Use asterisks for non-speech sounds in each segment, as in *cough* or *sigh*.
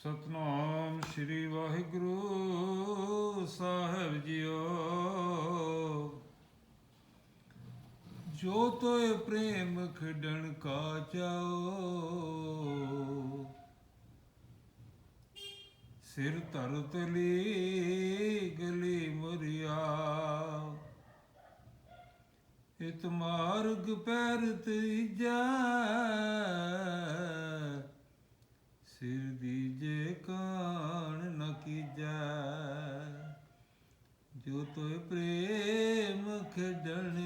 ਸਤਨਾਮ ਸ੍ਰੀ ਵਾਹਿਗੁਰੂ ਸਾਹਿਬ ਜੀਓ। ਜੋ ਤੋਏ ਪ੍ਰੇਮ ਖਿਡਣ ਕਾ ਚਾਓ, ਸਿਰ ਧਰ ਤਲੀ ਗਲੀ ਮੁਰਿਆ। ਇਤ ਮਾਰਗ ਪੈਰ ਤੀਜਾ ਸਿਰ ਦੀ ਜੇ ਕਾਣ ਨ ਕੀਜੈ, ਜੋ ਤੋਏ ਪ੍ਰੇਮ ਖੇਡਣ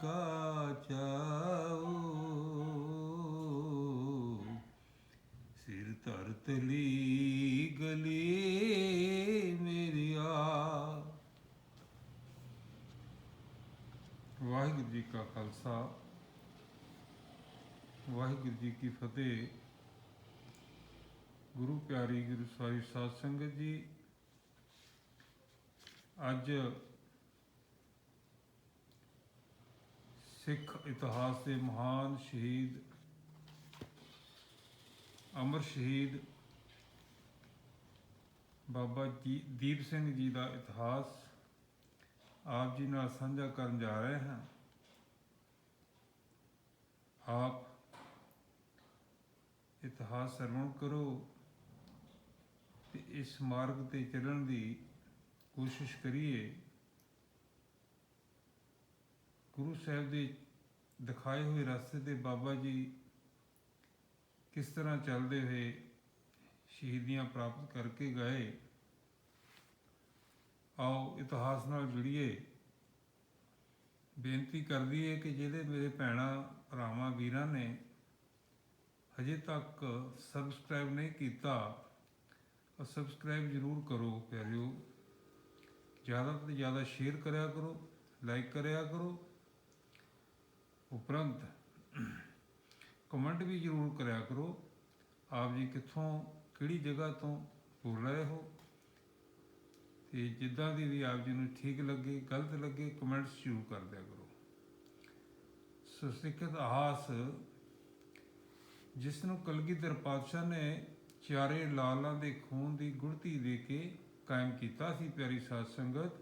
ਕਾ ਚਾਓ ਸਿਰ ਧਰ ਤਲੀ ਗਲੀ ਮੇਰੀਆ ਵਾਹਿਗੁਰੂ ਜੀ ਕਾ ਖਾਲਸਾ, ਵਾਹਿਗੁਰੂ ਜੀ ਕੀ ਫਤਿਹ। ਗੁਰੂ ਪਿਆਰੀ ਗੁਰੂ ਸਾਰੀ ਸਾਧ ਸੰਗਤ ਜੀ, ਅੱਜ ਸਿੱਖ ਇਤਿਹਾਸ ਦੇ ਮਹਾਨ ਸ਼ਹੀਦ, ਅਮਰ ਸ਼ਹੀਦ ਬਾਬਾ ਜੀ, ਦੀਪ ਸਿੰਘ ਜੀ ਦਾ ਇਤਿਹਾਸ ਆਪ ਜੀ ਨਾਲ ਸਾਂਝਾ ਕਰਨ ਜਾ ਰਹੇ ਹਾਂ। ਆਪ ਇਤਿਹਾਸ ਸਰਵਣ ਕਰੋ। ਤੇ ਇਸ ਮਾਰਗ ਤੇ ਚੱਲਣ ਦੀ ਕੋਸ਼ਿਸ਼ ਕਰੀਏ, ਗੁਰੂ ਸਾਹਿਬ ਦੇ ਦਿਖਾਏ ਹੋਏ ਰਸਤੇ ਤੇ ਬਾਬਾ ਜੀ ਕਿਸ ਤਰ੍ਹਾਂ ਚੱਲਦੇ ਹੋਏ ਸ਼ਹੀਦੀਆਂ ਪ੍ਰਾਪਤ ਕਰਕੇ ਗਏ, ਆਓ ਇਤਿਹਾਸ ਨਾਲ ਜੁੜੀਏ। ਬੇਨਤੀ ਕਰਦੀ ਹੈ ਕਿ ਜਿਹੜੇ ਮੇਰੇ ਭੈਣਾਂ, ਭਰਾਵਾਂ, ਵੀਰਾਂ ਨੇ ਹਜੇ ਤੱਕ ਸਬਸਕ੍ਰਾਈਬ ਨਹੀਂ ਕੀਤਾ ਉਹ ਸਬਸਕ੍ਰਾਈਬ ਜ਼ਰੂਰ ਕਰੋ ਪਿਆਰਿਓ। ਜ਼ਿਆਦਾ ਤੋਂ ਜ਼ਿਆਦਾ ਸ਼ੇਅਰ ਕਰਿਆ ਕਰੋ ਲਾਈਕ ਕਰਿਆ ਕਰੋ। ਉਪਰੰਤ ਕਮੈਂਟ ਵੀ ਜ਼ਰੂਰ ਕਰਿਆ ਕਰੋ। ਆਪ ਜੀ ਕਿੱਥੋਂ, ਕਿਹੜੀ ਜਗ੍ਹਾ ਤੋਂ ਬੋਲ ਰਹੇ ਹੋ? ਤੇ ਜਿੱਦਾਂ ਦੀ ਵੀ ਆਪ ਜੀ ਨੂੰ ਠੀਕ ਲੱਗੇ, ਗਲਤ ਲੱਗੇ ਕਮੈਂਟਸ ਜ਼ਰੂਰ ਕਰ ਦਿਆ ਕਰੋ। ਸੋ ਆਸ ਜਿਸ ਨੂੰ ਕਲਗੀਧਰ ਪਾਤਸ਼ਾਹ ਨੇ ਚਾਰੇ ਲਾਲਾਂ ਦੇ ਖੂਨ ਦੀ ਗੁੜਤੀ ਦੇ ਕੇ ਕਾਇਮ ਕੀਤਾ ਸੀ ਪਿਆਰੀ ਸਾਧ ਸੰਗਤ।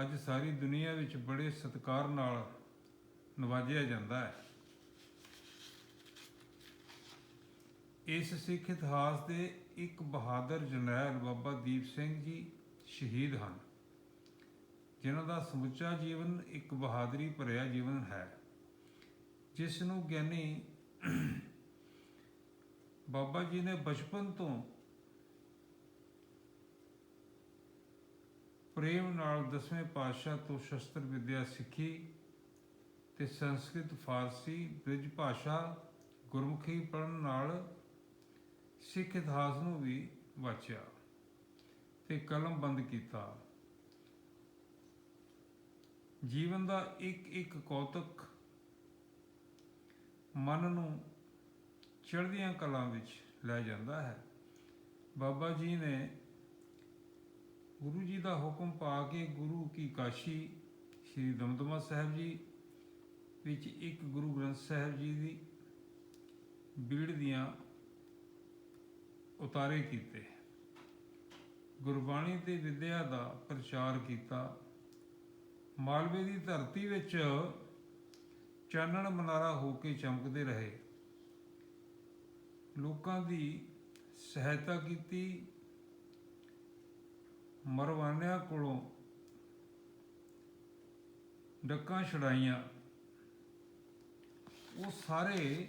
ਅੱਜ ਸਾਰੀ ਦੁਨੀਆ ਵਿੱਚ ਬੜੇ ਸਤਿਕਾਰ ਨਾਲ ਨਵਾਜਿਆ ਜਾਂਦਾ ਹੈ। ਇਸ ਸਿੱਖ ਇਤਿਹਾਸ ਦੇ ਇੱਕ ਬਹਾਦਰ ਜਰਨੈਲ ਬਾਬਾ ਦੀਪ ਸਿੰਘ ਜੀ ਸ਼ਹੀਦ ਹਨ, ਜਿਨ੍ਹਾਂ ਦਾ ਸਮੁੱਚਾ ਜੀਵਨ ਇੱਕ ਬਹਾਦਰੀ ਭਰਿਆ ਜੀਵਨ ਹੈ, ਜਿਸ ਨੂੰ ਗਿਆਨੀ ਬਾਬਾ ਜੀ ਨੇ ਬਚਪਨ ਤੋਂ ਪ੍ਰੇਮ ਨਾਲ ਦਸਵੇਂ ਪਾਤਸ਼ਾਹ ਤੋਂ ਸ਼ਸਤਰ ਵਿਦਿਆ ਸਿੱਖੀ ਤੇ ਸੰਸਕ੍ਰਿਤ ਫਾਰਸੀ, ਬ੍ਰਿਜ ਭਾਸ਼ਾ, ਗੁਰਮੁਖੀ ਪੜਨ ਨਾਲ ਸਿੱਖ ਇਤਿਹਾਸ ਨੂੰ ਵੀ ਵਾਚਿਆ ਤੇ ਕਲਮ ਬੰਦ ਕੀਤਾ। ਜੀਵਨ ਦਾ ਇੱਕ ਇੱਕ ਕੌਤਕ ਮਨ ਨੂੰ ਚੜ੍ਹਦੀਆਂ ਕਲਾਂ ਵਿੱਚ ਲੈ ਜਾਂਦਾ ਹੈ। ਬਾਬਾ ਜੀ ਨੇ ਗੁਰੂ ਜੀ ਦਾ ਹੁਕਮ ਪਾ ਕੇ ਗੁਰੂ ਕੀ ਕਾਸ਼ੀ, ਸ੍ਰੀ ਦਮਦਮਾ ਸਾਹਿਬ ਜੀ ਵਿੱਚ ਇੱਕ ਗੁਰੂ ਗ੍ਰੰਥ ਸਾਹਿਬ ਜੀ ਦੀ ਬੀੜ ਦੀਆਂ ਉਤਾਰੇ ਕੀਤੇ। ਗੁਰਬਾਣੀ ਤੇ ਵਿਦਿਆ ਦਾ ਪ੍ਰਚਾਰ ਕੀਤਾ। ਮਾਲਵੇ ਦੀ ਧਰਤੀ ਵਿੱਚ ਚਾਨਣ ਮਨਾਰਾ ਹੋ ਕੇ ਚਮਕਦੇ ਰਹੇ। ਲੋਕਾਂ ਦੀ ਸਹਾਇਤਾ ਕੀਤੀ। ਮਰਵਾਨਿਆਂ ਕੋਲੋਂ ਡੱਕਾਂ ਛੜਾਈਆਂ ਉਹ ਸਾਰੇ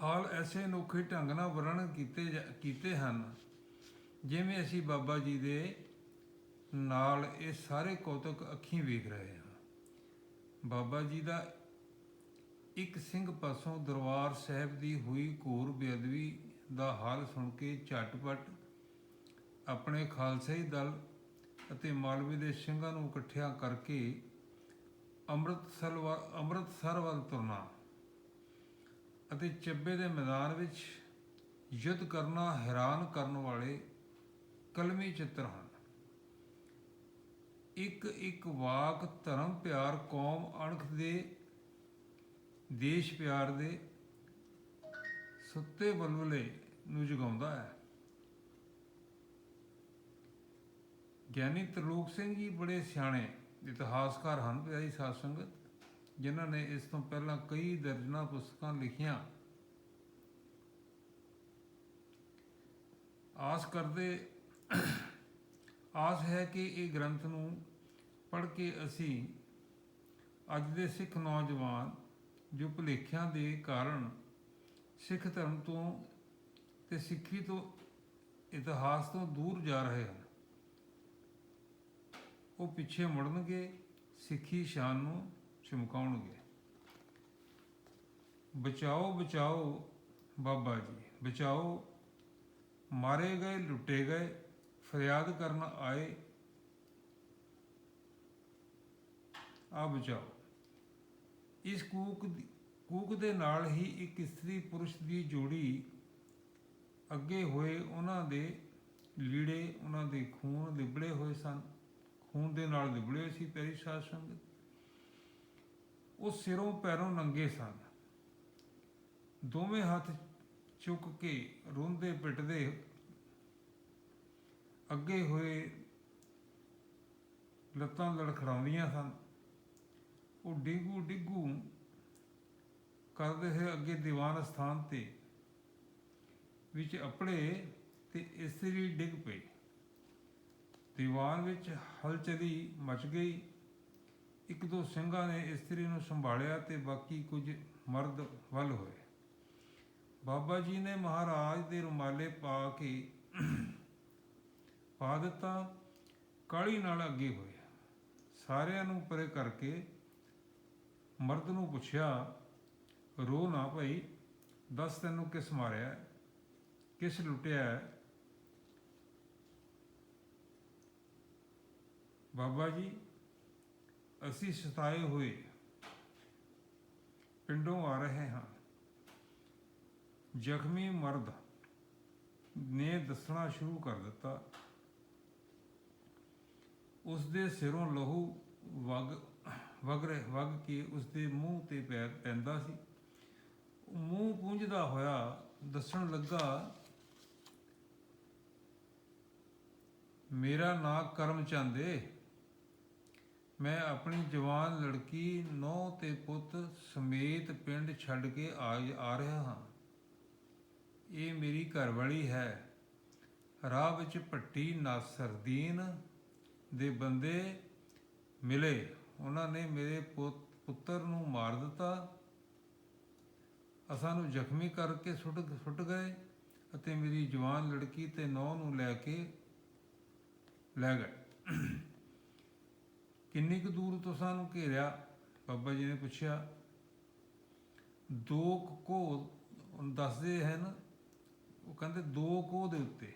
ਹਾਲ ਐਸੇ ਅਨੋਖੇ ਢੰਗ ਨਾਲ ਵਰਣਨ ਕੀਤੇ ਜਾ- ਕੀਤੇ ਹਨ, ਜਿਵੇਂ ਅਸੀਂ ਬਾਬਾ ਜੀ ਦੇ ਨਾਲ ਇਹ ਸਾਰੇ ਕੌਤਕ ਅੱਖੀਂ ਵੇਖ ਰਹੇ ਹਾਂ। ਬਾਬਾ ਜੀ ਦਾ ਇੱਕ ਸਿੰਘ ਪਾਸੋਂ ਦਰਬਾਰ ਸਾਹਿਬ ਦੀ ਹੋਈ ਘੋਰ ਬੇਅਦਬੀ ਦਾ ਹਾਲ ਸੁਣ ਕੇ ਝਟਪਟ ਆਪਣੇ ਖਾਲਸਾਈ ਦਲ ਅਤੇ ਮਾਲਵੇ ਦੇ ਸਿੰਘਾਂ ਨੂੰ ਇਕੱਠਿਆਂ ਕਰਕੇ ਅੰਮ੍ਰਿਤਸਰ ਵੱਲ ਅੰਮ੍ਰਿਤਸਰ ਵੱਲ ਤੁਰਨਾ ਅਤੇ ਚੱਬੇ ਦੇ ਮੈਦਾਨ ਵਿੱਚ ਯੁੱਧ ਕਰਨਾ, ਹੈਰਾਨ ਕਰਨ ਵਾਲੇ ਕਲਮੀ ਚਿੱਤਰ ਹਨ। ਇੱਕ ਇੱਕ ਵਾਕ ਧਰਮ ਪਿਆਰ ਕੌਮ ਅਣਖ ਦੇ ਦੇਸ਼ ਪਿਆਰ ਦੇ ਸੁੱਤੇ ਬਲਬਲੇ ਨੂੰ ਜਗਾਉਂਦਾ ਹੈ। ਗਿਆਨੀ ਤਰਲੋਕ ਸਿੰਘ ਜੀ ਬੜੇ ਸਿਆਣੇ ਇਤਿਹਾਸਕਾਰ ਹਨ ਪਿਆਰੀ ਸਾਧ ਸੰਗਤ, ਜਿਨ੍ਹਾਂ ਨੇ ਇਸ ਤੋਂ ਪਹਿਲਾਂ ਕਈ ਦਰਜਨਾਂ ਪੁਸਤਕਾਂ ਲਿਖੀਆਂ। ਆਸ ਕਰਦੇ, ਆਸ ਹੈ ਕਿ ਇਹ ਗ੍ਰੰਥ ਨੂੰ ਪੜ੍ਹ ਕੇ ਅਸੀਂ ਅੱਜ ਦੇ ਸਿੱਖ ਨੌਜਵਾਨ ਜੋ ਭੁਲੇਖਿਆਂ ਦੇ ਕਾਰਨ ਸਿੱਖ ਧਰਮ ਤੋਂ ਤੇ ਸਿੱਖੀ ਤੋਂ ਇਤਿਹਾਸ ਤੋਂ ਦੂਰ ਜਾ ਰਹੇ ਹਨ, ਉਹ ਪਿੱਛੇ ਮੁੜਨਗੇ, ਸਿੱਖੀ ਸ਼ਾਨ ਨੂੰ ਚਮਕਾਉਣਗੇ। ਬਚਾਓ ਬਚਾਓ ਬਾਬਾ ਜੀ, ਬਚਾਓ। ਮਾਰੇ ਗਏ, ਲੁੱਟੇ ਗਏ, ਫਰਿਆਦ ਕਰਨ ਆਏ, ਆ ਬਚਾਓ। ਇਸ ਕੂਕ ਕੂਕ ਦੇ ਨਾਲ ਹੀ ਇੱਕ ਇਸਤਰੀ ਪੁਰਸ਼ ਦੀ ਜੋੜੀ ਅੱਗੇ ਹੋਏ ਉਹਨਾਂ ਦੇ ਲੀੜੇ, ਉਹਨਾਂ ਦੇ ਖੂਨ ਲਿਬੜੇ ਹੋਏ ਸਨ। ਖੂਨ ਦੇ ਨਾਲ ਲਿਬੜੇ ਸੀ ਪੈਰੀ ਸਾਧ ਸੰਗਤ। ਉਹ ਸਿਰੋਂ ਪੈਰੋਂ ਨੰਗੇ ਸਨ। ਦੋਵੇਂ ਹੱਥ ਚੁੱਕ ਕੇ ਰੋਂਦੇ ਪਿੱਟਦੇ ਅੱਗੇ ਹੋਏ ਲੱਤਾਂ ਲੜਖੜਾਉਂਦੀਆਂ ਸਨ। ਉਹ ਡਿੰਗੂ ਡਿੱਗੂ ਕਰਦੇ ਹੋਏ ਅੱਗੇ ਦੀਵਾਨ ਸਥਾਨ ਤੇ ਵਿੱਚ ਆਪਣੇ ਤੇ ਇਸਤਰੀ ਡਿੱਗ ਪਈ ਦੀਵਾਨ ਵਿੱਚ ਹਲਚਲੀ ਮਚ ਗਈ। ਇੱਕ ਦੋ ਸਿੰਘਾਂ ਨੇ ਇਸਤਰੀ ਨੂੰ ਸੰਭਾਲਿਆ ਤੇ ਬਾਕੀ ਕੁਝ ਮਰਦ ਵੱਲ ਹੋਏ। ਬਾਬਾ ਜੀ ਨੇ ਮਹਾਰਾਜ ਦੇ ਰੁਮਾਲੇ ਪਾ ਕੇ ਪਾ ਦਿੱਤਾ। ਕਾਲੀ ਨਾਲ ਅੱਗੇ ਹੋਏ। ਸਾਰਿਆਂ ਨੂੰ ਪਰੇ ਕਰਕੇ ਮਰਦ ਨੂੰ ਪੁੱਛਿਆ, ਰੋ ਨਾ ਭਾਈ, ਦੱਸ ਤੈਨੂੰ ਕਿਸ ਮਾਰਿਆ ਕਿਸ ਲੁੱਟਿਆ ਹੈ? ਬਾਬਾ ਜੀ, ਅਸੀਂ ਸਤਾਏ ਹੋਏ ਪਿੰਡੋਂ ਆ ਰਹੇ ਹਾਂ। ਜ਼ਖਮੀ ਮਰਦ ਨੇ ਦੱਸਣਾ ਸ਼ੁਰੂ ਕਰ ਦਿੱਤਾ। ਉਸ ਦੇ ਸਿਰੋਂ ਲਹੂ ਵਗ ਵਗ ਰਹੇ, ਵਗ ਕੇ ਉਸ ਦੇ ਮੂੰਹ ਤੇ ਪੈ, ਪੈਂਦਾ ਸੀ। ਮੂੰਹ ਪੂੰਝਦਾ ਹੋਇਆ ਦੱਸਣ ਲੱਗਾ, ਮੇਰਾ ਨਾਂ ਕਰਮ ਚੰਦੇ ਮੈਂ ਆਪਣੀ ਜਵਾਨ ਲੜਕੀ ਨੌ ਤੇ ਪੁੱਤ ਸਮੇਤ ਪਿੰਡ ਛੱਡ ਕੇ ਆ ਆ ਰਿਹਾ ਹਾਂ। ਇਹ ਮੇਰੀ ਘਰਵਾਲੀ ਹੈ। ਰਾਹ ਵਿੱਚ ਭੱਟੀ ਨਾਸਰਦੀਨ ਦੇ ਬੰਦੇ ਮਿਲੇ। ਉਹਨਾਂ ਨੇ ਮੇਰੇ ਪੁੱਤ- ਪੁੱਤਰ ਨੂੰ ਮਾਰ ਦਿੱਤਾ। ਅਸਾਂ ਨੂੰ ਜ਼ਖਮੀ ਕਰਕੇ ਸੁੱਟ ਸੁੱਟ ਗਏ ਅਤੇ ਮੇਰੀ ਜਵਾਨ ਲੜਕੀ ਤੇ ਨੌ ਨੂੰ ਲੈ ਕੇ ਲੈ ਗਏ। ਕਿੰਨੀ ਕੁ ਦੂਰ ਤੋਂ ਸਾਨੂੰ ਘੇਰਿਆ? ਬਾਬਾ ਜੀ ਨੇ ਪੁੱਛਿਆ। ਦੋ ਕੁ ਕੋ ਦੱਸਦੇ ਹਨ ਉਹ ਕਹਿੰਦੇ ਦੋ ਕੋਹ ਦੇ ਉੱਤੇ।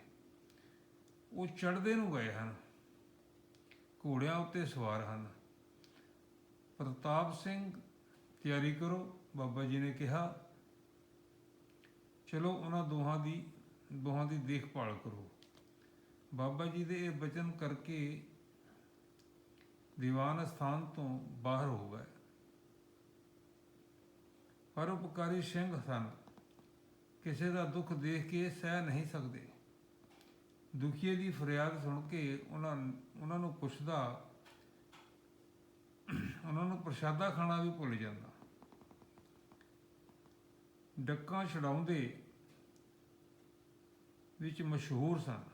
ਉਹ ਚੜਦੇ ਨੂੰ ਗਏ ਹਨ। ਘੋੜਿਆਂ ਉੱਤੇ ਸਵਾਰ ਹਨ। ਪ੍ਰਤਾਪ ਸਿੰਘ, ਤਿਆਰੀ ਕਰੋ, ਬਾਬਾ ਜੀ ਨੇ ਕਿਹਾ। ਚਲੋ ਉਹਨਾਂ ਦੋਹਾਂ ਦੀ ਦੋਹਾਂ ਦੀ ਦੇਖਭਾਲ ਕਰੋ। ਬਾਬਾ ਜੀ ਦੇ ਇਹ ਬਚਨ ਕਰਕੇ ਦੀਵਾਨ ਸਥਾਨ ਤੋਂ ਬਾਹਰ ਹੋ ਗਏ। ਪਰਉਪਕਾਰੀ ਸਿੰਘ ਸਨ। ਕਿਸੇ ਦਾ ਦੁੱਖ ਦੇਖ ਕੇ ਸਹਿ ਨਹੀਂ ਸਕਦੇ। ਦੁਖੀਏ ਦੀ ਫਰਿਆਦ ਸੁਣ ਕੇ ਉਹਨਾਂ ਉਹਨਾਂ ਨੂੰ ਪੁੱਛਦਾ ਉਹਨਾਂ ਨੂੰ ਪ੍ਰਸ਼ਾਦਾ ਖਾਣਾ ਵੀ ਭੁੱਲ ਜਾਂਦਾ। ਡੱਕਾਂ ਛਡਾਉਂਦੇ ਵਿੱਚ ਮਸ਼ਹੂਰ ਸਨ।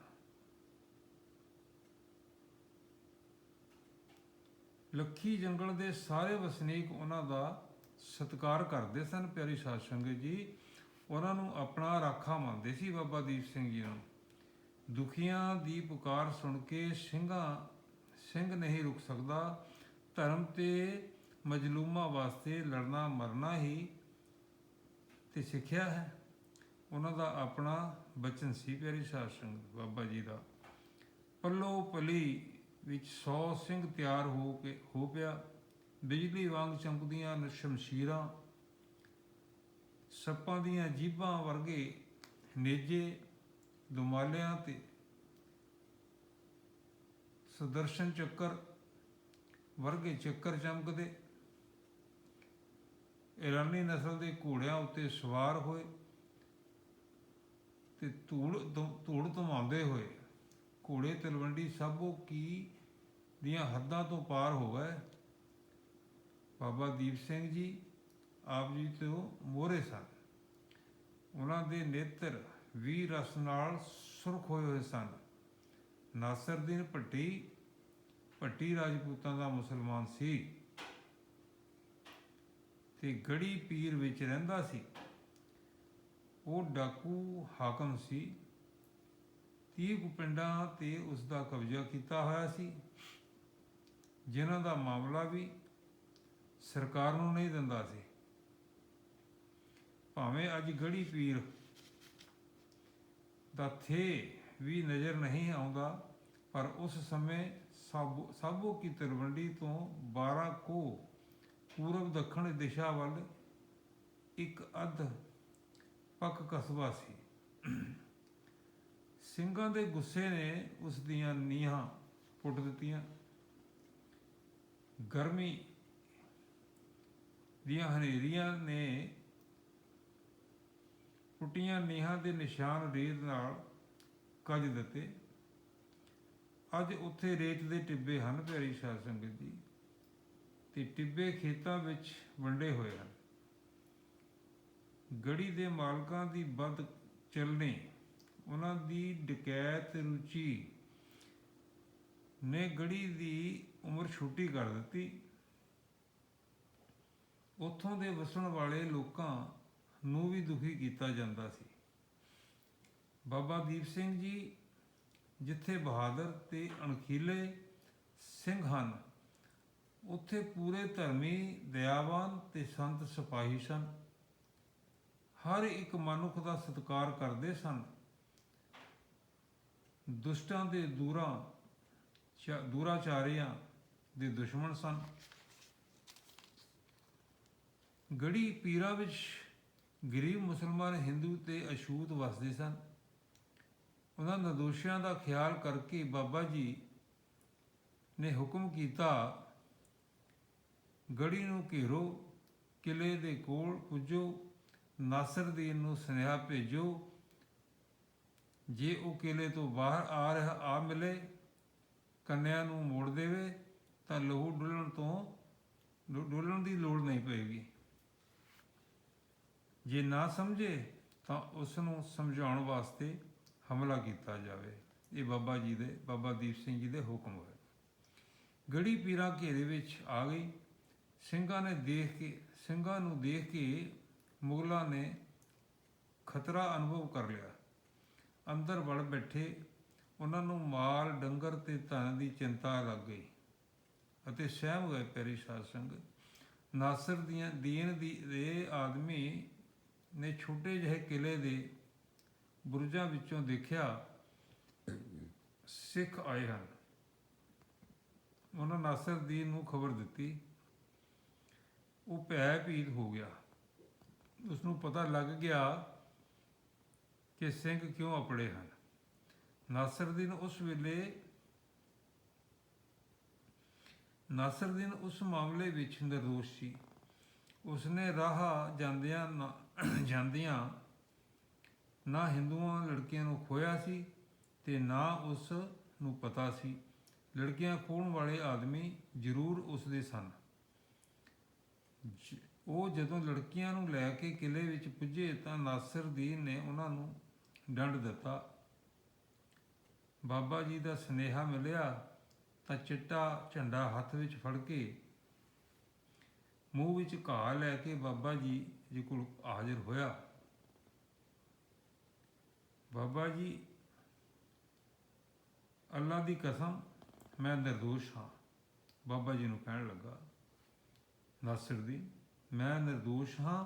ਲੱਖੀ ਜੰਗਲ ਦੇ ਸਾਰੇ ਵਸਨੀਕ ਉਹਨਾਂ ਦਾ ਸਤਿਕਾਰ ਕਰਦੇ ਸਨ, ਪਿਆਰੀ ਸਾਧ ਸੰਗਤ ਜੀ। ਉਹਨਾਂ ਨੂੰ ਆਪਣਾ ਰਾਖਾ ਮੰਨਦੇ ਸੀ ਬਾਬਾ ਦੀਪ ਸਿੰਘ ਜੀ ਨੂੰ। ਦੁਖੀਆਂ ਦੀ ਪੁਕਾਰ ਸੁਣ ਕੇ ਸਿੰਘਾਂ, ਸਿੰਘ ਨਹੀਂ ਰੁਕ ਸਕਦਾ। ਧਰਮ ਤੇ ਮਜਲੂਮਾਂ ਵਾਸਤੇ ਲੜਨਾ, ਮਰਨਾ ਹੀ ਤੇ ਸਿੱਖਿਆ ਹੈ। ਉਹਨਾਂ ਦਾ ਆਪਣਾ ਬਚਨ ਸੀ ਪਿਆਰੀ ਸਾਧ ਸੰਗਤ, ਬਾਬਾ ਜੀ ਦਾ। ਪੱਲੋ ਪਲੀ ਵਿੱਚ 100 ਸਿੰਘ ਤਿਆਰ ਹੋ ਕੇ, ਹੋ ਪਿਆ। ਬਿਜਲੀ ਵਾਂਗ ਚਮਕਦੀਆਂ ਨ ਸ਼ਮਸ਼ੀਰਾਂ। ਸੱਪਾਂ ਦੀਆਂ ਜੀਭਾਂ ਵਰਗੇ ਨੇਜੇ ਦੁਮਾਲਿਆਂ ਤੇ ਸੁਦਰਸ਼ਨ ਚੱਕਰ ਵਰਗੇ ਚੱਕਰ ਚਮਕਦੇ। ਇਰਾਨੀ ਨਸਲ ਦੇ ਘੋੜਿਆਂ ਉੱਤੇ ਸਵਾਰ ਹੋਏ ਤੇ ਧੂੜ ਧੂੜ ਧਮਾਉਂਦੇ ਹੋਏ ਘੋੜੇ ਤਲਵੰਡੀ ਸਾਬੋ ਕੀ ਦੀਆਂ ਹੱਦਾਂ ਤੋਂ ਪਾਰ ਹੋ ਗਏ। ਬਾਬਾ ਦੀਪ ਸਿੰਘ ਜੀ ਆਪ ਜੀ ਤੋਂ ਮੋਹਰੇ ਸਨ। ਉਹਨਾਂ ਦੇ ਨੇਤਰ ਵੀ ਰਸ ਨਾਲ ਸੁਰਖ ਹੋਏ ਹੋਏ ਸਨ। ਨਾਸਰਦੀਨ ਭੱਟੀ ਭੱਟੀ ਰਾਜਪੂਤਾਂ ਦਾ ਮੁਸਲਮਾਨ ਸੀ ਤੇ ਗੜੀ ਪੀਰ ਵਿੱਚ ਰਹਿੰਦਾ ਸੀ। ਉਹ ਡਾਕੂ ਹਾਕਮ ਸੀ। ਤੀਹ ਕੁ ਪਿੰਡਾਂ ਤੇ ਉਸ ਦਾ ਕਬਜ਼ਾ ਕੀਤਾ ਹੋਇਆ ਸੀ। ਜਿਨ੍ਹਾਂ ਦਾ ਮਾਮਲਾ ਵੀ ਸਰਕਾਰ ਨੂੰ ਨਹੀਂ ਦਿੰਦਾ ਸੀ। ਭਾਵੇਂ ਅੱਜ ਗੜੀ ਪੀਰ ਦਾ ਥੇ ਵੀ ਨਜ਼ਰ ਨਹੀਂ ਆਉਂਦਾ, ਪਰ ਉਸ ਸਮੇਂ ਸਾਬੋ ਸਾਬੋ ਕੀ ਤਲਵੰਡੀ ਤੋਂ 12 ਕੋ ਪੂਰਬ ਦੱਖਣ ਦਿਸ਼ਾ ਵੱਲ ਇੱਕ ਅੱਧ ਪੱਕ ਕਸਬਾ ਸੀ। ਸਿੰਘਾਂ ਦੇ ਗੁੱਸੇ ਨੇ ਉਸ ਦੀਆਂ ਨੀਹਾਂ ਪੁੱਟ ਦਿੱਤੀਆਂ। ਗਰਮੀ ਦੀਆਂ ਹਨੇਰੀਆਂ ਨੇ ਟੁੱਟੀਆਂ ਨੀਹਾਂ ਦੇ ਨਿਸ਼ਾਨ ਰੇਤ ਨਾਲ ਕੱਜ ਦਿੱਤੇ। ਅੱਜ ਉੱਥੇ ਰੇਤ ਦੇ ਟਿੱਬੇ ਹਨ ਪਿਆਰੀ ਸਾਧ ਸੰਗਤ ਜੀ ਤੇ ਟਿੱਬੇ ਖੇਤਾਂ ਵਿੱਚ ਵੰਡੇ ਹੋਏ ਹਨ। ਗੜੀ ਦੇ ਮਾਲਕਾਂ ਦੀ ਬਦ ਚੱਲਣੀ, ਉਹਨਾਂ ਦੀ ਡਕੈਤ ਰੁਚੀ ਨੇ ਗੜੀ ਦੀ ਉਮਰ ਛੋਟੀ ਕਰ ਦਿੱਤੀ। ਉੱਥੋਂ ਦੇ ਵਸਣ ਵਾਲੇ ਲੋਕਾਂ ਨੂੰ ਵੀ ਦੁਖੀ ਕੀਤਾ ਜਾਂਦਾ ਸੀ। ਬਾਬਾ ਦੀਪ ਸਿੰਘ ਜੀ ਜਿੱਥੇ ਬਹਾਦਰ ਤੇ ਅਣਖੀਲੇ ਸਿੰਘ ਹਨ, ਉੱਥੇ ਪੂਰੇ ਧਰਮੀ, ਦਇਆਵਾਨ ਤੇ ਸੰਤ ਸਿਪਾਹੀ ਸਨ। ਹਰ ਇੱਕ ਮਨੁੱਖ ਦਾ ਸਤਿਕਾਰ ਕਰਦੇ ਸਨ। ਦੁਸ਼ਟਾਂ ਦੇ ਦੂਰਾਂ ਚਾ- ਦੂਰਾਚਾਰਿਆਂ ਦੇ ਦੁਸ਼ਮਣ ਸਨ। ਗੜੀ ਪੀਰਾਂ ਵਿੱਚ ਗਰੀਬ ਮੁਸਲਮਾਨ, ਹਿੰਦੂ ਤੇ ਅਛੂਤ ਵਸਦੇ ਸਨ। ਉਹਨਾਂ ਨਿਰਦੋਸ਼ਿਆਂ ਦਾ ਖਿਆਲ ਕਰਕੇ ਬਾਬਾ ਜੀ ਨੇ ਹੁਕਮ ਕੀਤਾ, ਗੜੀ ਨੂੰ ਘੇਰੋ ਕਿਲੇ ਦੇ ਕੋਲ ਪੁੱਜੋ ਨਾਸਰਦੀਨ ਨੂੰ ਸੁਨੇਹਾ ਭੇਜੋ। ਜੇ ਉਹ ਕਿਲੇ ਤੋਂ ਬਾਹਰ ਆ ਰਿਹਾ, ਆ ਮਿਲੇ, ਕੰਨਿਆ ਨੂੰ ਮੋੜ ਦੇਵੇ, ਤਾਂ ਲਹੂ ਡੁੱਲਣ ਤੋਂ ਡੁੱਲਣ ਦੀ ਲੋੜ ਨਹੀਂ ਪਏਗੀ। ਜੇ ਨਾ ਸਮਝੇ, ਤਾਂ ਉਸ ਨੂੰ ਸਮਝਾਉਣ ਵਾਸਤੇ ਹਮਲਾ ਕੀਤਾ ਜਾਵੇ। ਇਹ ਬਾਬਾ ਜੀ ਦੇ, ਬਾਬਾ ਦੀਪ ਸਿੰਘ ਜੀ ਦੇ ਹੁਕਮ ਹੋਏ। ਗੜੀ ਪੀਰਾ ਘੇਰੇ ਵਿੱਚ ਆ ਗਈ। ਸਿੰਘਾਂ ਨੇ ਦੇਖ ਕੇ, ਸਿੰਘਾਂ ਨੂੰ ਦੇਖ ਕੇ ਮੁਗਲਾਂ ਨੇ ਖਤਰਾ ਅਨੁਭਵ ਕਰ ਲਿਆ। ਅੰਦਰ ਵੜ ਬੈਠੇ, ਉਹਨਾਂ ਨੂੰ ਮਾਲ, ਡੰਗਰ ਤੇ ਧਨ ਦੀ ਚਿੰਤਾ ਲੱਗ ਗਈ ਅਤੇ ਸਹਿਮ ਗਏ ਪਿਆਰੀ ਸਾਧ ਸੰਗਤ ਨਾਸਰ ਦੀਆਂ ਦੀਨ ਦੀ, ਦੇ ਆਦਮੀ ਨੇ ਛੋਟੇ ਜਿਹੇ ਕਿਲੇ ਦੇ ਬੁਰਜਾਂ ਵਿੱਚੋਂ ਦੇਖਿਆ ਸਿੱਖ ਆਏ ਹਨ। ਉਹਨਾਂ ਨਾਸਰਦੀਨ ਨੂੰ ਖਬਰ ਦਿੱਤੀ, ਉਹ ਭੈ ਭੀਤ ਹੋ ਗਿਆ। ਉਸ ਨੂੰ ਪਤਾ ਲੱਗ ਗਿਆ ਕਿ ਸਿੰਘ ਕਿਉਂ ਅਪੜੇ ਹਨ। ਨਾਸਰਦੀਨ ਉਸ ਵੇਲੇ, ਨਾਸਰਦੀਨ ਉਸ ਮਾਮਲੇ ਵਿੱਚ ਨਿਰਦੋਸ਼ ਸੀ। ਉਸਨੇ ਰਾਹ ਜਾਂਦਿਆਂ ਨਾ- ਜਾਂਦਿਆਂ ਨਾ ਹਿੰਦੂਆਂ ਲੜਕੀਆਂ ਨੂੰ ਖੋਇਆ ਸੀ ਤੇ ਨਾ ਉਸ ਨੂੰ ਪਤਾ ਸੀ। ਲੜਕੀਆਂ ਖੋਹਣ ਵਾਲੇ ਆਦਮੀ ਜ਼ਰੂਰ ਉਸ ਦੇ ਸਨ। ਜ- ਉਹ ਜਦੋਂ ਲੜਕੀਆਂ ਨੂੰ ਲੈ ਕੇ ਕਿਲੇ ਵਿੱਚ ਪੁੱਜੇ ਤਾਂ ਨਾਸਰਦੀਨ ਨੇ ਉਹਨਾਂ ਨੂੰ ਡੰਡ ਦਿੱਤਾ। ਬਾਬਾ ਜੀ ਦਾ ਸਨੇਹਾ ਮਿਲਿਆ ਤਾਂ ਚਿੱਟਾ ਝੰਡਾ ਹੱਥ ਵਿੱਚ ਫੜ ਕੇ ਮੂੰਹ ਵਿੱਚ ਘਾਹ ਲੈ ਕੇ ਬਾਬਾ ਜੀ ਜੀ ਕੋਲ ਹਾਜ਼ਰ ਹੋਇਆ। ਬਾਬਾ ਜੀ ਅੱਲਾ ਦੀ ਕਸਮ, ਮੈਂ ਨਿਰਦੋਸ਼ ਹਾਂ। ਬਾਬਾ ਜੀ ਨੂੰ ਕਹਿਣ ਲੱਗਾ ਨਾਸਰਦੀਨ ਮੈਂ ਨਿਰਦੋਸ਼ ਹਾਂ,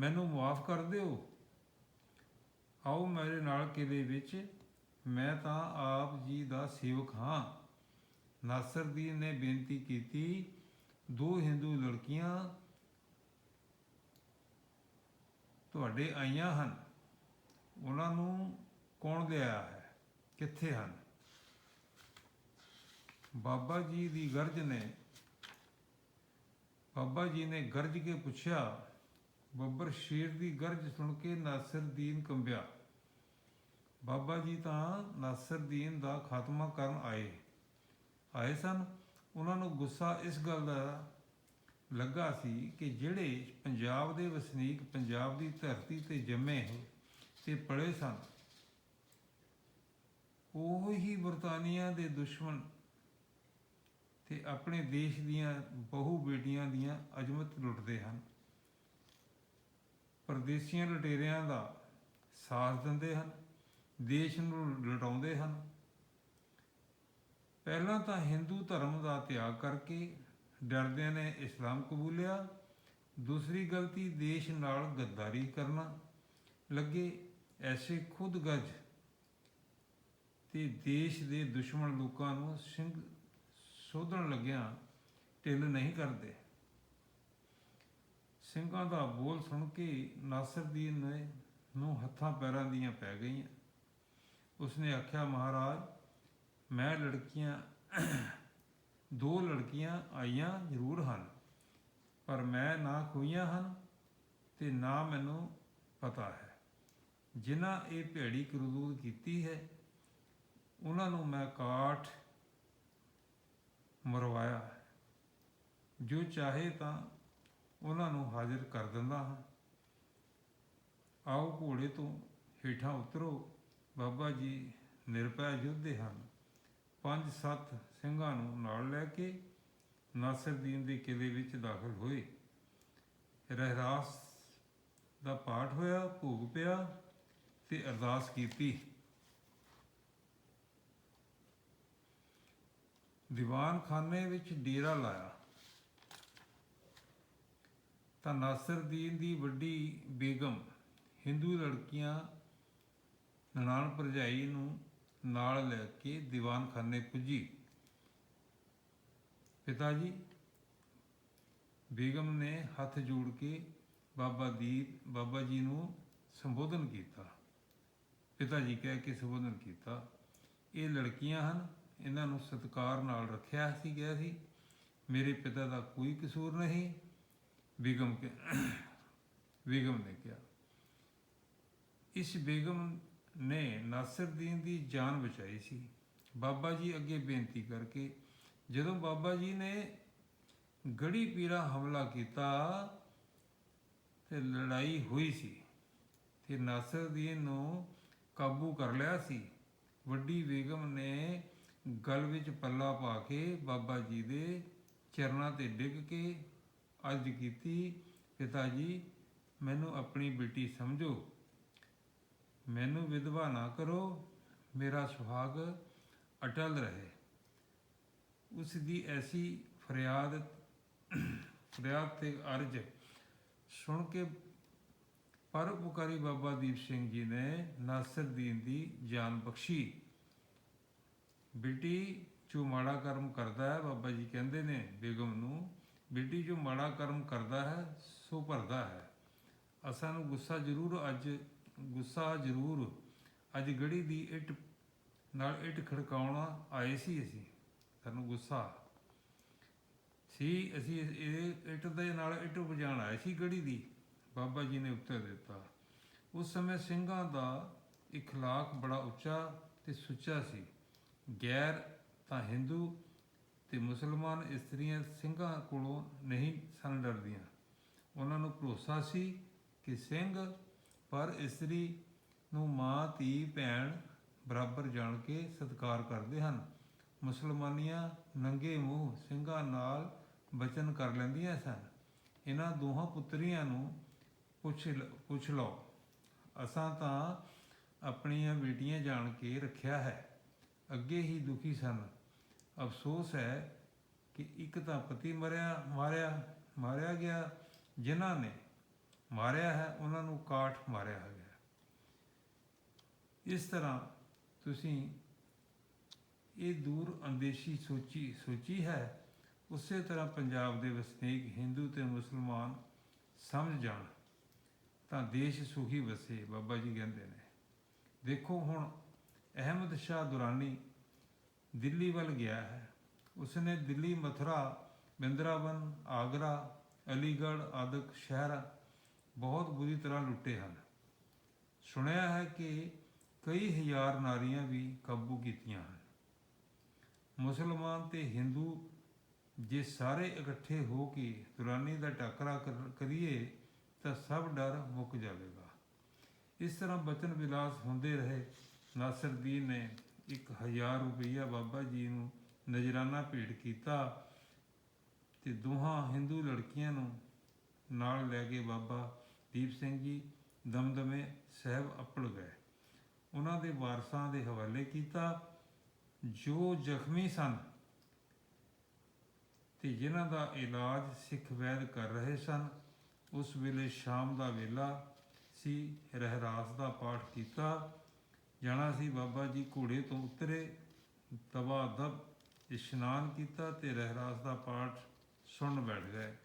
ਮੈਨੂੰ ਮਾਫ ਕਰ ਦਿਓ। ਆਓ ਮੇਰੇ ਨਾਲ ਕਿਲੇ ਵਿੱਚ, ਮੈਂ ਤਾਂ ਆਪ ਜੀ ਦਾ ਸੇਵਕ ਹਾਂ। ਨਾਸਰਦੀਨ ਨੇ ਬੇਨਤੀ ਕੀਤੀ, ਦੋ ਹਿੰਦੂ ਲੜਕੀਆਂ ਤੁਹਾਡੇ ਆਈਆਂ ਹਨ। ਉਹਨਾਂ ਨੂੰ ਕੌਣ ਲਿਆਇਆ ਹੈ? ਕਿੱਥੇ ਹਨ? ਬਾਬਾ ਜੀ ਦੀ ਗਰਜ ਨੇ, ਬਾਬਾ ਜੀ ਨੇ ਗਰਜ ਕੇ ਪੁੱਛਿਆ, ਬੱਬਰ ਸ਼ੇਰ ਦੀ ਗਰਜ ਸੁਣ ਕੇ ਨਾਸਰਦੀਨ ਕੰਬਿਆ। ਬਾਬਾ ਜੀ ਤਾਂ ਨਾਸਰਦੀਨ ਦਾ ਖਾਤਮਾ ਕਰਨ ਆਏ। ਆਏ ਸਨ। ਉਹਨਾਂ ਨੂੰ ਗੁੱਸਾ ਇਸ ਗੱਲ ਦਾ ਲੱਗਾ ਸੀ ਕਿ ਜਿਹੜੇ ਪੰਜਾਬ ਦੇ ਵਸਨੀਕ ਪੰਜਾਬ ਦੀ ਧਰਤੀ ਤੇ ਜੰਮੇ ਤੇ ਪੜੇ ਸਨ। ਉਹ ਹੀ ਬਰਤਾਨੀਆ ਦੇ ਦੁਸ਼ਮਣ ਤੇ ਆਪਣੇ ਦੇਸ਼ ਦੀਆਂ ਬਹੁ ਬੇਟੀਆਂ ਦੀਆਂ ਅਜ਼ਮਤ ਲੁੱਟਦੇ ਹਨ। ਪਰਦੇਸੀਆਂ ਲੁਟੇਰਿਆਂ ਦਾ ਸਾਥ ਦਿੰਦੇ ਹਨ, ਦੇਸ਼ ਨੂੰ ਲੁਟਾਉਂਦੇ ਹਨ। ਪਹਿਲਾਂ ਤਾਂ ਹਿੰਦੂ ਧਰਮ ਦਾ ਤਿਆਗ ਕਰਕੇ ਡਰਦਿਆਂ ਨੇ ਇਸਲਾਮ ਕਬੂਲਿਆ। ਦੂਸਰੀ ਗਲਤੀ, ਦੇਸ਼ ਨਾਲ ਗੱਦਾਰੀ ਕਰਨਾ। ਲੱਗੇ ਐਸੇ ਖੁਦਗਜ਼ ਤੇ ਦੇਸ਼ ਦੇ ਦੁਸ਼ਮਣ ਲੋਕਾਂ ਨੂੰ ਸਿੰਘ ਸੋਧਣ ਲੱਗਿਆਂ ਢਿੱਲ ਨਹੀਂ ਕਰਦੇ। ਸਿੰਘਾਂ ਦਾ ਬੋਲ ਸੁਣ ਕੇ ਨਾਸਰਦੀਨ ਨੇ, ਨੂੰ ਹੱਥਾਂ ਪੈਰਾਂ ਦੀਆਂ ਪੈ ਗਈਆਂ। ਉਸਨੇ ਆਖਿਆ, ਮਹਾਰਾਜ, ਮੈਂ ਲੜਕੀਆਂ, ਦੋ ਲੜਕੀਆਂ ਆਈਆਂ ਜ਼ਰੂਰ ਹਨ, ਪਰ ਮੈਂ ਨਾ ਖੋਈਆਂ ਹਨ ਤੇ ਨਾ ਮੈਨੂੰ ਪਤਾ ਹੈ। ਜਿਨ੍ਹਾਂ ਇਹ ਭੇੜੀ ਕਰਦੂਦ ਕੀਤੀ ਹੈ, ਉਹਨਾਂ ਨੂੰ ਮੈਂ ਕਾਠ ਮਰਵਾਇਆ ਜੋ ਚਾਹੇ ਤਾਂ ਉਹਨਾਂ ਨੂੰ ਹਾਜ਼ਰ ਕਰ ਦਿੰਦਾ ਹਾਂ। ਆਓ ਘੋੜੇ ਤੋਂ ਹੇਠਾਂ ਉਤਰੋ। ਬਾਬਾ ਜੀ ਨਿਰਭੈ ਯੋਧੇ ਹਨ। ਪੰਜ ਸੱਤ ਸਿੰਘਾਂ ਨੂੰ ਨਾਲ ਲੈ ਕੇ ਨਾਸਰਦੀਨ ਦੇ ਕਿਲੇ ਵਿੱਚ ਦਾਖਲ ਹੋਏ। ਰਹਿਰਾਸ ਦਾ ਪਾਠ ਹੋਇਆ, ਭੋਗ ਪਿਆ। ਤੇ ਅਰਦਾਸ ਕੀਤੀ। ਦੀਵਾਨਖਾਨੇ ਵਿੱਚ ਡੇਰਾ ਲਾਇਆ। ਤਾਂ ਨਾਸਰਦੀਨ ਦੀ ਵੱਡੀ ਬੇਗਮ ਹਿੰਦੂ ਲੜਕੀਆਂ ਨਨਾਣ ਭਰਜਾਈ ਨੂੰ ਨਾਲ ਲੈ ਕੇ ਦੀਵਾਨਖਾਨੇ ਪੁੱਜੀ। ਪਿਤਾ ਜੀ, ਬੇਗਮ ਨੇ ਹੱਥ ਜੋੜ ਕੇ ਬਾਬਾ ਦੀਪ, ਬਾਬਾ ਜੀ ਨੂੰ ਸੰਬੋਧਨ ਕੀਤਾ। ਪਿਤਾ ਜੀ ਕਹਿ ਕੇ ਸੰਬੋਧਨ ਕੀਤਾ, ਇਹ ਲੜਕੀਆਂ ਹਨ, ਇਹਨਾਂ ਨੂੰ ਸਤਿਕਾਰ ਨਾਲ ਰੱਖਿਆ ਸੀ ਗਿਆ ਸੀ, ਮੇਰੇ ਪਿਤਾ ਦਾ ਕੋਈ ਕਸੂਰ ਨਹੀਂ, ਬੇਗਮ ਕੇ ਬੇਗਮ ਨੇ ਕਿਹਾ। ਇਸ ਬੇਗਮ ਨੇ ਨਾਸਰਦੀਨ ਦੀ ਜਾਨ ਬਚਾਈ ਸੀ। ਬਾਬਾ ਜੀ ਅੱਗੇ ਬੇਨਤੀ ਕਰਕੇ, ਜਦੋਂ ਬਾਬਾ ਜੀ ਨੇ ਗੜੀ ਪੀਰਾ ਹਮਲਾ ਕੀਤਾ ਤੇ ਲੜਾਈ ਹੋਈ ਸੀ, ਤੇ ਨਾਸਰਦੀਨ ਨੂੰ ਕਾਬੂ ਕਰ ਲਿਆ ਸੀ। ਵੱਡੀ ਬੇਗਮ ਨੇ ਗਲ ਵਿੱਚ ਪੱਲਾ ਪਾ ਕੇ ਬਾਬਾ ਜੀ ਦੇ ਚਰਨਾਂ ਤੇ ਡਿੱਗ ਕੇ ਅਰਜ਼ ਕੀਤੀ, ਪਿਤਾ ਜੀ, ਮੈਨੂੰ ਆਪਣੀ ਬੇਟੀ ਸਮਝੋ। ਮੈਨੂੰ ਵਿਧਵਾ ਨਾ ਕਰੋ, ਮੇਰਾ ਸੁਹਾਗ ਅਟਲ ਰਹੇ। ਉਸ ਦੀ ਐਸੀ ਫਰਿਆਦ ਫਰਿਆਦ ਤੇ ਅਰਜ਼ ਸੁਣ ਕੇ ਪਰਉਪਕਾਰੀ ਬਾਬਾ ਦੀਪ ਸਿੰਘ ਜੀ ਨੇ ਨਾਸਰਦੀਨ ਦੀ ਜਾਨ ਬਖਸ਼ੀ। ਬੇਟੀ ਜੋ ਮਾੜਾ ਕਰਮ ਕਰਦਾ ਹੈ, ਬਾਬਾ ਜੀ ਕਹਿੰਦੇ ਨੇ ਬੇਗਮ ਨੂੰ ਬੇਟੀ ਜੋ ਮਾੜਾ ਕਰਮ ਕਰਦਾ ਹੈ, ਸੋ ਭਰਦਾ ਹੈ। ਅਸਾਂ ਨੂੰ ਗੁੱਸਾ ਜ਼ਰੂਰ, ਅੱਜ ਗੁੱਸਾ ਜ਼ਰੂਰ। ਅੱਜ ਗੜੀ ਦੀ ਇੱਟ ਨਾਲ ਇੱਟ ਖੜਕਾਉਣਾ ਆਏ ਸੀ ਅਸੀਂ, ਸਾਨੂੰ ਗੁੱਸਾ। ਸੀ, ਅਸੀਂ ਇਹ ਇੱਟ ਦੇ ਨਾਲ ਇੱਟ ਵਜਾਣ ਆਏ ਸੀ ਗੜੀ ਦੀ। ਬਾਬਾ ਜੀ ਨੇ ਉੱਤਰ ਦਿੱਤਾ ਉਸ ਸਮੇਂ ਸਿੰਘਾਂ ਦਾ اخلاق ਬੜਾ ਉੱਚਾ ਤੇ ਸੁੱਚਾ ਸੀ ਗੈਰ ਤਾਂ ਹਿੰਦੂ ਤੇ ਮੁਸਲਮਾਨ ਇਸਤਰੀਆਂ ਸਿੰਘਾਂ ਕੋਲੋਂ ਨਹੀਂ ਸਨ ਡਰਦੀਆਂ ਉਹਨਾਂ ਨੂੰ ਭਰੋਸਾ ਸੀ ਕਿ ਸਿੰਘ ਪਰ ਇਸਤਰੀ ਨੂੰ ਮਾਂ ਧੀ ਭੈਣ ਬਰਾਬਰ ਜਾਣ ਕੇ ਸਤਿਕਾਰ ਕਰਦੇ ਹਨ ਮੁਸਲਮਾਨੀਆਂ ਨੰਗੇ ਮੂੰਹ ਸਿੰਘਾਂ ਨਾਲ ਬਚਨ ਕਰ ਲੈਂਦੀਆਂ ਸਨ ਇਹਨਾਂ ਦੋਹਾਂ ਪੁੱਤਰੀਆਂ ਨੂੰ ਪੁੱਛ ਲ- ਪੁੱਛ ਲਓ। ਅਸਾਂ ਤਾਂ ਆਪਣੀਆਂ ਬੇਟੀਆਂ ਜਾਣ ਕੇ ਰੱਖਿਆ ਹੈ। ਅੱਗੇ ਹੀ ਦੁਖੀ ਸਨ। ਅਫਸੋਸ ਹੈ ਕਿ ਇੱਕ ਤਾਂ ਪਤੀ ਮਰਿਆ, ਮਾਰਿਆ ਮਾਰਿਆ ਗਿਆ, ਜਿਨ੍ਹਾਂ ਨੇ ਮਾਰਿਆ ਹੈ, ਉਹਨਾਂ ਨੂੰ ਕਾਠ ਮਾਰਿਆ ਗਿਆ। ਇਸ ਤਰ੍ਹਾਂ ਤੁਸੀਂ ਇਹ ਦੂਰ ਅੰਦੇਸ਼ੀ ਸੋਚੀ ਸੋਚੀ ਹੈ, ਉਸੇ ਤਰ੍ਹਾਂ ਪੰਜਾਬ ਦੇ ਵਸਨੀਕ ਹਿੰਦੂ ਤੇ ਮੁਸਲਮਾਨ ਸਮਝ ਜਾਣ। ਤਾਂ ਦੇਸ਼ ਸੁਖੀ ਵਸੇ, ਬਾਬਾ ਜੀ ਕਹਿੰਦੇ ਨੇ। ਦੇਖੋ ਹੁਣ ਅਹਿਮਦ ਸ਼ਾਹ ਦੁਰਾਨੀ ਦਿੱਲੀ ਵੱਲ ਗਿਆ ਹੈ। ਉਸਨੇ ਦਿੱਲੀ, ਮਥੁਰਾ, ਬਿੰਦਰਾਵਨ, ਆਗਰਾ, ਅਲੀਗੜ੍ਹ, ਆਦਿਕ ਸ਼ਹਿਰ ਬਹੁਤ ਬੁਰੀ ਤਰ੍ਹਾਂ ਲੁੱਟੇ ਹਨ। ਸੁਣਿਆ ਹੈ ਕਿ ਕਈ ਹਜ਼ਾਰ ਨਾਰੀਆਂ ਵੀ ਕਾਬੂ ਕੀਤੀਆਂ ਹਨ। ਮੁਸਲਮਾਨ ਤੇ ਹਿੰਦੂ ਜੇ ਸਾਰੇ ਇਕੱਠੇ ਹੋ ਕੇ ਦੁਰਾਨੀ ਦਾ ਟਾਕਰਾ ਕਰ- ਕਰੀਏ ਤਾਂ ਸਭ ਡਰ ਮੁੱਕ ਜਾਵੇਗਾ। ਇਸ ਤਰ੍ਹਾਂ ਬਚਨ ਵਿਲਾਸ ਹੁੰਦੇ ਰਹੇ। ਨਾਸਰਦੀਨ ਨੇ 1000 ਰੁਪਈਆ ਬਾਬਾ ਜੀ ਨੂੰ ਨਜ਼ਰਾਨਾ ਭੇਟ ਕੀਤਾ ਤੇ ਦੋਹਾਂ ਹਿੰਦੂ ਲੜਕੀਆਂ ਨੂੰ ਨਾਲ ਲੈ ਕੇ ਬਾਬਾ ਦੀਪ ਸਿੰਘ ਜੀ ਦਮਦਮੇ ਸਾਹਿਬ ਅਪੜ ਗਏ। ਉਹਨਾਂ ਦੇ ਵਾਰਸਾਂ ਦੇ ਹਵਾਲੇ ਕੀਤਾ, ਜੋ ਜ਼ਖਮੀ ਸਨ ਤੇ ਜਿਨ੍ਹਾਂ ਦਾ ਇਲਾਜ ਸਿੱਖ ਵੈਦ ਕਰ ਰਹੇ ਸਨ ਉਸ ਵੇਲੇ ਸ਼ਾਮ ਦਾ ਵੇਲਾ ਸੀ, ਰਹਿਰਾਸ ਦਾ ਪਾਠ ਕੀਤਾ। ਜਾਣਾ ਸੀ ਬਾਬਾ ਜੀ ਘੋੜੇ ਤੋਂ ਉਤਰੇ ਦਵਾ ਦਬ, ਇਸ਼ਨਾਨ ਕੀਤਾ ਤੇ ਰਹਿਰਾਸ ਦਾ ਪਾਠ ਸੁਣ ਬੈਠ ਗਏ।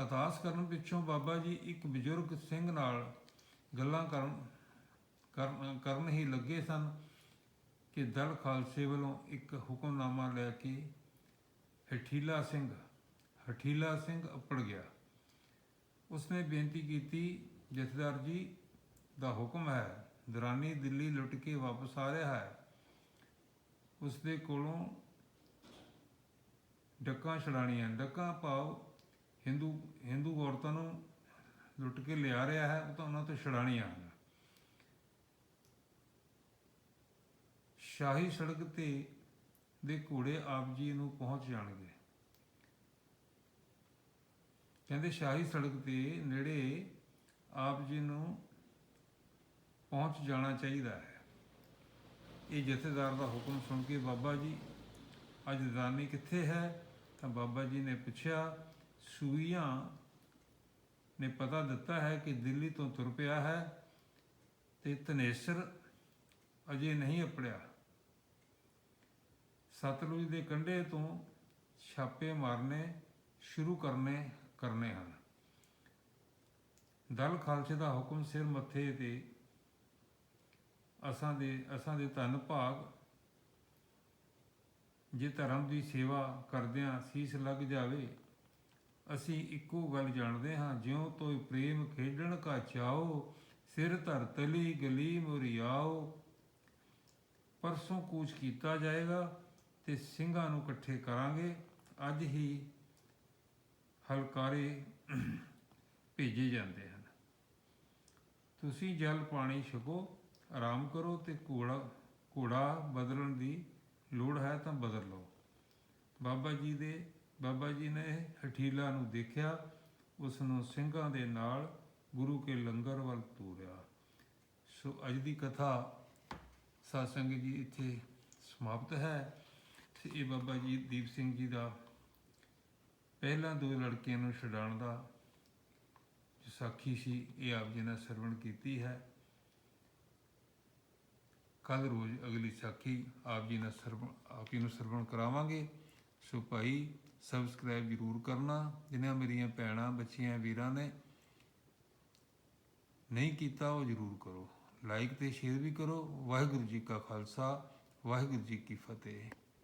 ਅਰਦਾਸ ਕਰਨ ਪਿੱਛੋਂ ਬਾਬਾ ਜੀ ਇੱਕ ਬਜ਼ੁਰਗ ਸਿੰਘ ਨਾਲ ਗੱਲਾਂ ਕਰਨ ਕਰਨ ਹੀ ਲੱਗੇ ਸਨ ਕਿ ਦਲ ਖਾਲਸੇ ਵੱਲੋਂ ਇੱਕ ਹੁਕਮਨਾਮਾ ਲੈ ਕੇ ਹਠੀਲਾ ਸਿੰਘ ਹਠੀਲਾ ਸਿੰਘ ਅੱਪੜ ਗਿਆ। ਉਸਨੇ ਬੇਨਤੀ ਕੀਤੀ, ਜਥੇਦਾਰ ਜੀ, ਦਾ ਹੁਕਮ ਹੈ, ਦਰਾਨੀ ਦਿੱਲੀ ਲੁੱਟ ਕੇ ਵਾਪਸ ਆ ਰਿਹਾ ਹੈ। ਉਸਦੇ ਕੋਲੋਂ ਡੱਕਾਂ ਛੜਾਣੀਆਂ ਡੱਕਾਂ ਭਾਵ ਹਿੰਦੂ ਹਿੰਦੂ ਔਰਤਾਂ ਨੂੰ ਲੁੱਟ ਕੇ ਲਿਆ ਰਿਹਾ ਹੈ, ਉਹ ਤਾਂ ਉਹਨਾਂ ਤੋਂ ਛੜਾਣੀਆਂ ਹਨ। ਸ਼ਾਹੀ ਸੜਕ ਤੇ ਦੇ ਘੋੜੇ ਆਪ ਜੀ ਨੂੰ ਪਹੁੰਚ ਜਾਣਗੇ। ਕਹਿੰਦੇ ਸ਼ਾਹੀ ਸੜਕ ਦੇ ਨੇੜੇ ਆਪ ਜੀ ਨੂੰ ਪਹੁੰਚ ਜਾਣਾ ਚਾਹੀਦਾ ਹੈ। ਇਹ ਜਥੇਦਾਰ ਦਾ ਹੁਕਮ ਸੁਣ ਕੇ ਬਾਬਾ ਜੀ, ਅੱਜ ਦਾਨੀ ਕਿੱਥੇ ਹੈ? ਤਾਂ ਬਾਬਾ ਜੀ ਨੇ ਪੁੱਛਿਆ, ਸੂਈਆਂ ਨੇ ਪਤਾ ਦਿੱਤਾ ਹੈ ਕਿ ਦਿੱਲੀ ਤੋਂ ਤੁਰ ਪਿਆ ਹੈ ਤੇ ਤਨੇਸਰ ਅਜੇ ਨਹੀਂ ਅਪੜਿਆ। ਸਤਲੁਜ ਦੇ ਕੰਢੇ ਤੋਂ ਛਾਪੇ ਮਾਰਨੇ ਸ਼ੁਰੂ ਕਰਨੇ ਕਰਨੇ ਹਨ। ਦਲ ਖਾਲਸੇ ਦਾ ਹੁਕਮ ਸਿਰ ਮੱਥੇ ਤੇ ਅਸਾਂ ਦੇ ਅਸਾਂ ਦੇ ਧੰਨ ਭਾਗ, ਜੇ ਧਰਮ ਦੀ ਸੇਵਾ ਕਰਦਿਆਂ ਸੀਸ ਲੱਗ ਜਾਵੇ, ਅਸੀਂ ਇੱਕੋ ਗੱਲ ਜਾਣਦੇ ਹਾਂ, ਜਿਉਂ ਤੋਇ ਪ੍ਰੇਮ ਖੇਡਣ ਕਾ ਚਾਓ, ਸਿਰ ਧਰ ਤਲੀ ਗਲੀ ਮੁਰਿਆਓ। ਪਰਸੋਂ ਕੂਚ ਕੀਤਾ ਜਾਏਗਾ ਤੇ ਸਿੰਘਾਂ ਨੂੰ ਇਕੱਠੇ ਕਰਾਂਗੇ, ਅੱਜ ਹੀ ਹਲਕਾਰੇ *clears throat* ਭੇਜੇ ਜਾਂਦੇ ਹਨ। ਤੁਸੀਂ ਜਲ ਪਾਣੀ ਛਕੋ, ਆਰਾਮ ਕਰੋ ਤੇ ਘੋੜਾ ਘੋੜਾ ਬਦਲਣ ਦੀ ਲੋੜ ਹੈ ਤਾਂ ਬਦਲ ਲਓ। ਬਾਬਾ ਜੀ ਦੇ, ਬਾਬਾ ਜੀ ਨੇ ਹਠੀਲਾ ਨੂੰ ਦੇਖਿਆ ਉਸ ਨੂੰ ਸਿੰਘਾਂ ਦੇ ਨਾਲ ਗੁਰੂ ਕੇ ਲੰਗਰ ਵੱਲ ਤੋਰਿਆ। ਸੋ ਅੱਜ ਦੀ ਕਥਾ ਸਾਸੰਗ ਜੀ ਇੱਥੇ ਸਮਾਪਤ ਹੈ। ਤੇ ਇਹ ਬਾਬਾ ਜੀ ਦੀਪ ਸਿੰਘ ਜੀ ਦਾ ਪਹਿਲਾਂ ਦੋ ਲੜਕੀਆਂ ਨੂੰ ਛਡਾਉਣ ਦਾ ਜੋ ਸਾਖੀ ਸੀ, ਇਹ ਆਪ ਜੀ ਨੇ ਸਰਵਣ ਕੀਤੀ ਹੈ। ਕੱਲ ਰੋਜ਼ ਅਗਲੀ ਸਾਖੀ ਆਪ ਜੀ ਨਾਲ ਸਰਵਣ ਆਪ ਜੀ ਨੂੰ ਸਰਵਣ ਕਰਾਵਾਂਗੇ। ਸੋ ਭਾਈ ਸਬਸਕ੍ਰਾਈਬ ਜ਼ਰੂਰ ਕਰਨਾ। ਜਿਨ੍ਹਾਂ ਮੇਰੀਆਂ ਭੈਣਾਂ, ਬੱਚੀਆਂ, ਵੀਰਾਂ ਨੇ ਨਹੀਂ ਕੀਤਾ, ਉਹ ਜ਼ਰੂਰ ਕਰੋ। ਲਾਈਕ ਤੇ ਸ਼ੇਅਰ ਵੀ ਕਰੋ। ਵਾਹਿਗੁਰੂ ਜੀ ਕਾ ਖਾਲਸਾ, ਵਾਹਿਗੁਰੂ ਜੀ ਕੀ ਫਤਿਹ।